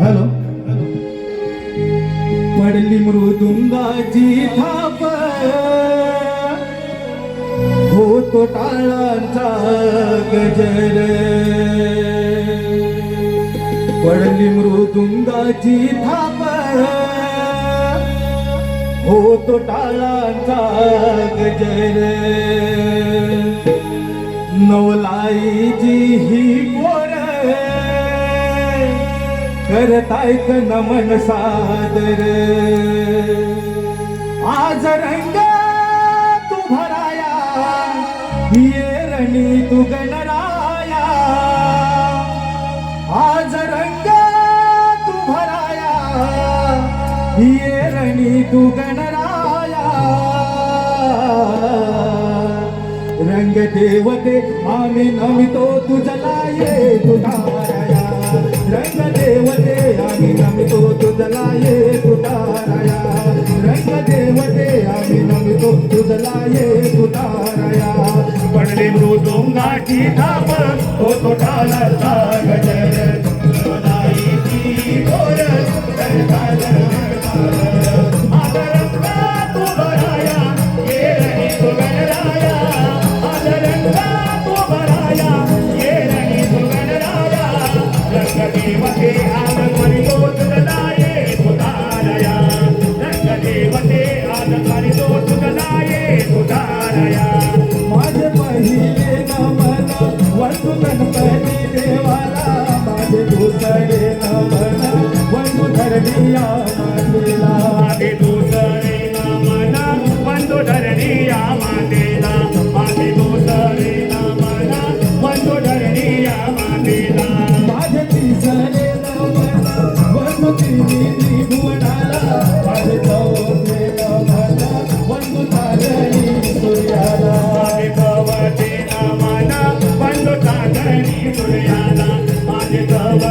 Hello. पडली मृदुंगाची थाप. हो तो टाळांचा गजर. पडली मृदुंगाची थाप. हो तो टाळांचा गजर. नवलाईची ही पोर. करतायत नमन सादर. आज रंग तू भराया ये रणी तू गणराया. आज रंग तू भराया ये रणी तू गणराया. रंग देवते आम्ही नमितो तुझला ये तुझा रंग देवते आम्ही नमितो तुझला ये तुझाराया रंग देवते आम्ही नमितो तुझला ये तुझाराया पडले मृदुंगाची थाप होतो टाळाचा गजर माझे पहिले नमन वंदू गणपती देवाला माझे दुसरे नमन वंदू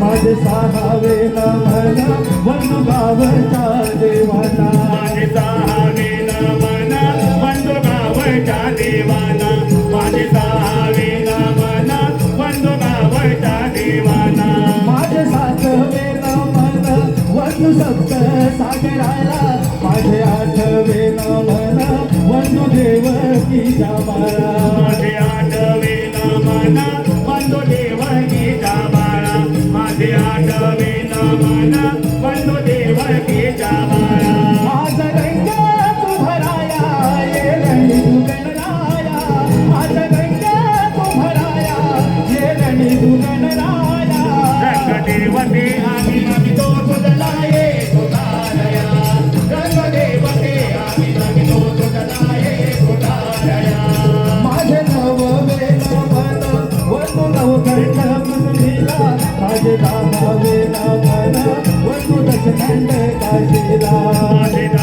बंधू माझे सहावे नमन वंदू गावच्या देवाला माझे सहावे नमन बंधू गावच्या देवाना. माझे सहावे नमन बंधू गावच्या देवाना. माझे सातवे नमन वंदू सप्त सागराला. माझे आठवे नमन वंदू देवकीच्या बाळा माझे आठवे नमन बंधू देवकीच्या Hare